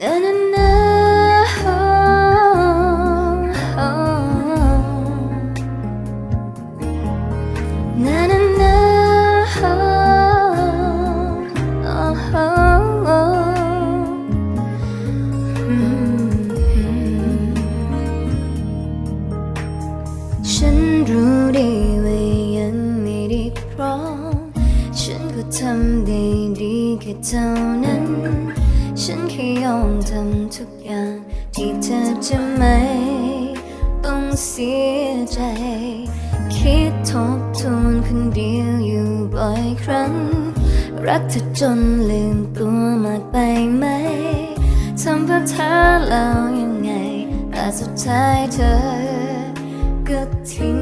Na na na, oh, oh. Na na na, oh, oh, oh. Mm. ฉันรู้ดีว่ายังไม่ได้พร้อม ฉันแค่เท่านั้นฉันแค่ยอมทำทุกอย่างที่เธอจะไม่ต้องเสียใจ คิดทบทวนคนเดียวอยู่บ่อยครั้ง รักเธอจนลืมตัวมากไปไหมทำเพื่อเธอแล้วยังไงแต่สุดท้ายเธอ ก็ทิ้ง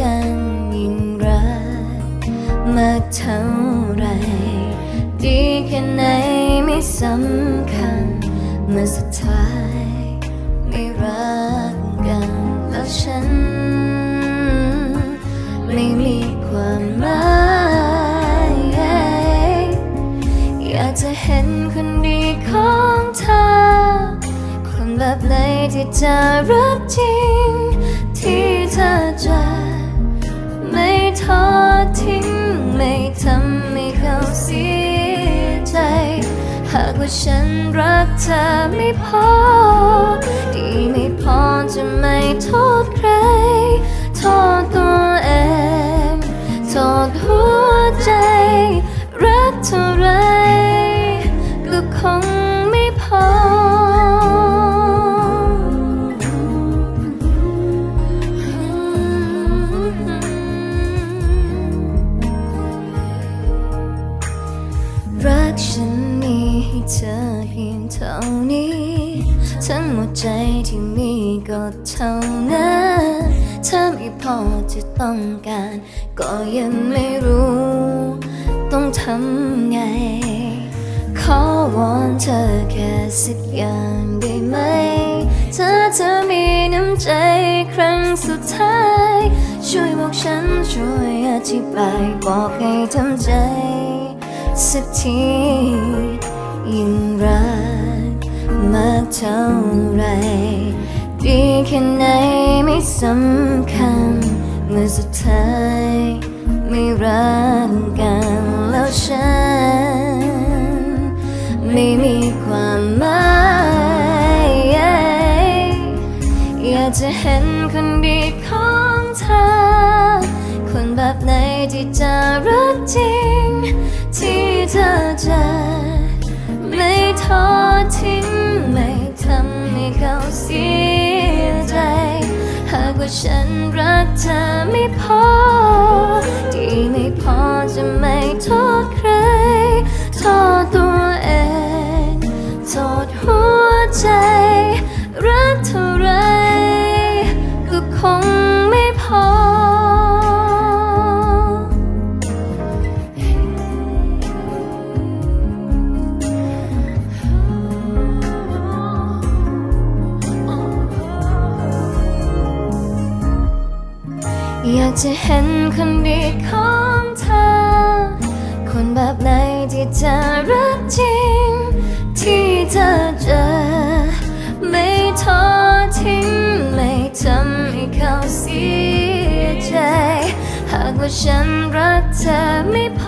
กันยิ่งรักมากเท่าไร ดีแค่ไหนไม่สำคัญ เมื่อสุดท้ายไม่รักกันแล้วฉัน ไม่มีความหมายอยากจะเห็นคนดีของเธอ คนแบบไหนที่จะรักจริง ที่เธอจะ ว่าฉันรักเธอไม่พอ ดีไม่พอจะไม่โทษใคร โทษตัวเอง โทษหัวใจ รักเท่าไรก็คงไม่พอ รักฉัน ให้เธอเพียงเท่านี้ ทั้งหมดใจที่มีก็เท่านั้นถ้าไม่พอจะต้องการ ก็ยังไม่รู้ ต้องทำไง ขอวอนเธอแค่สักอย่างได้ไหม ถ้าเธอมีน้ำใจครั้งสุดท้าย ช่วยบอกฉันช่วยอธิบายบอกให้ทำใจ สักที ยิ่งรักมากเท่าไร ดีแค่ไหนไม่สำคัญ เมื่อสุดท้ายไม่รักกันแล้วฉัน ไม่มีความหมายอยากจะเห็นคนดีของเธอ คนแบบไหนที่จะรักจริง ที่เธอจะ ไม่ทอดทิ้งไม่ทำให้เขาเสียใจ หากว่าฉันรักเธอไม่พอดีไม่ากจะเห็นคนดีของเธอ คนแบบไหนที่จะรักจริง ที่เธอเจอ ไม่ทอดทิ้ง ไม่ทำให้เขาเสียใจ หากว่าฉันรักเธอไม่พอ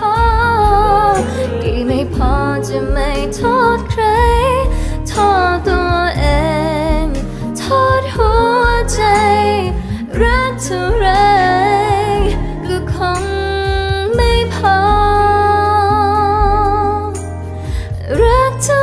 cracked up.